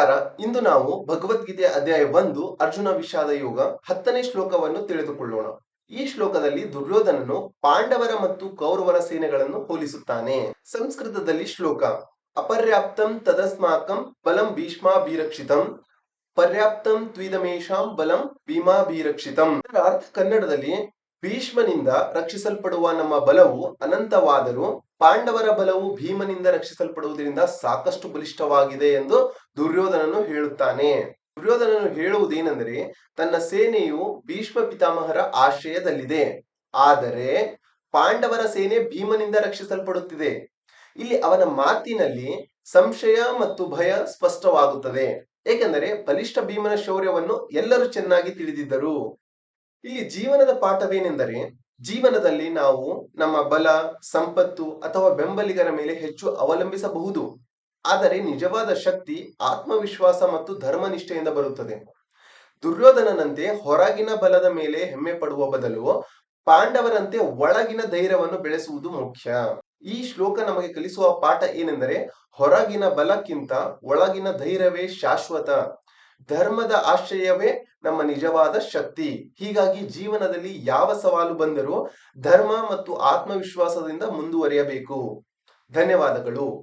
ನಮಸ್ಕಾರ. ಇಂದು ನಾವು ಭಗವದ್ಗೀತೆ ಅಧ್ಯಾಯ ಒಂದು, ಅರ್ಜುನ ವಿಷಾದ ಯೋಗ ಹತ್ತನೇ ಶ್ಲೋಕವನ್ನು ತಿಳಿದುಕೊಳ್ಳೋಣ. ಈ ಶ್ಲೋಕದಲ್ಲಿ ದುರ್ಯೋಧನನು ಪಾಂಡವರ ಮತ್ತು ಕೌರವರ ಸೇನೆಗಳನ್ನು ಹೋಲಿಸುತ್ತಾನೆ. ಸಂಸ್ಕೃತದಲ್ಲಿ ಶ್ಲೋಕ, ಅಪರ್ಯಾಪ್ತಂ ತದಸ್ಮಾಕಂ ಬಲಂ ಭೀಷ್ಮಾಭಿರಕ್ಷಿತಂ, ಪರ್ಯಾಪ್ತಂ ತ್ವಿದಮೇಶಾಂ ಬಲಂ ಭೀಮಾಭಿರಕ್ಷಿತಂ. ಅರ್ಥ ಕನ್ನಡದಲ್ಲಿ ಭೀಷ್ಮನಿಂದ ರಕ್ಷಿಸಲ್ಪಡುವ ನಮ್ಮ ಬಲವು ಅನಂತವಾದರೂ ಪಾಂಡವರ ಬಲವು ಭೀಮನಿಂದ ರಕ್ಷಿಸಲ್ಪಡುವುದರಿಂದ ಸಾಕಷ್ಟು ಬಲಿಷ್ಠವಾಗಿದೆ ಎಂದು ದುರ್ಯೋಧನನು ಹೇಳುತ್ತಾನೆ. ದುರ್ಯೋಧನನು ಹೇಳುವುದೇನೆಂದರೆ ತನ್ನ ಸೇನೆಯು ಭೀಷ್ಮ ಪಿತಾಮಹರ ಆಶ್ರಯದಲ್ಲಿದೆ. ಆದರೆ ಪಾಂಡವರ ಸೇನೆ ಭೀಮನಿಂದ ರಕ್ಷಿಸಲ್ಪಡುತ್ತಿದೆ. ಇಲ್ಲಿ ಅವನ ಮಾತಿನಲ್ಲಿ ಸಂಶಯ ಮತ್ತು ಭಯ ಸ್ಪಷ್ಟವಾಗುತ್ತದೆ. ಏಕೆಂದರೆ ಬಲಿಷ್ಠ ಭೀಮನ ಶೌರ್ಯವನ್ನು ಎಲ್ಲರೂ ಚೆನ್ನಾಗಿ ತಿಳಿದಿದ್ದರು. ಇಲ್ಲಿ ಜೀವನದ ಪಾಠವೇನೆಂದರೆ ಜೀವನದಲ್ಲಿ ನಾವು ನಮ್ಮ ಬಲ, ಸಂಪತ್ತು ಅಥವಾ ಬೆಂಬಲಿಗರ ಮೇಲೆ ಹೆಚ್ಚು ಅವಲಂಬಿಸಬಹುದು. ಆದರೆ ನಿಜವಾದ ಶಕ್ತಿ, ಆತ್ಮವಿಶ್ವಾಸ ಮತ್ತು ಧರ್ಮನಿಷ್ಠೆಯಿಂದ ಬರುತ್ತದೆ. ದುರ್ಯೋಧನನಂತೆ ಹೊರಗಿನ ಬಲದ ಮೇಲೆ ಹೆಮ್ಮೆ ಪಡುವ ಬದಲು ಪಾಂಡವರಂತೆ ಒಳಗಿನ ಧೈರ್ಯವನ್ನು ಬೆಳೆಸುವುದು ಮುಖ್ಯ. ಈ ಶ್ಲೋಕ ನಮಗೆ ಕಲಿಸುವ ಪಾಠ ಏನೆಂದರೆ ಹೊರಗಿನ ಬಲಕ್ಕಿಂತ ಒಳಗಿನ ಧೈರ್ಯವೇ ಶಾಶ್ವತ. ಧರ್ಮದ ಆಶ್ರಯವೇ ನಮ್ಮ ನಿಜವಾದ ಶಕ್ತಿ. ಹೀಗಾಗಿ ಜೀವನದಲ್ಲಿ ಯಾವ ಸವಾಲು ಬಂದರೂ ಧರ್ಮ ಮತ್ತು ಆತ್ಮವಿಶ್ವಾಸದಿಂದ ಮುಂದುವರಿಯಬೇಕು. ಧನ್ಯವಾದಗಳು.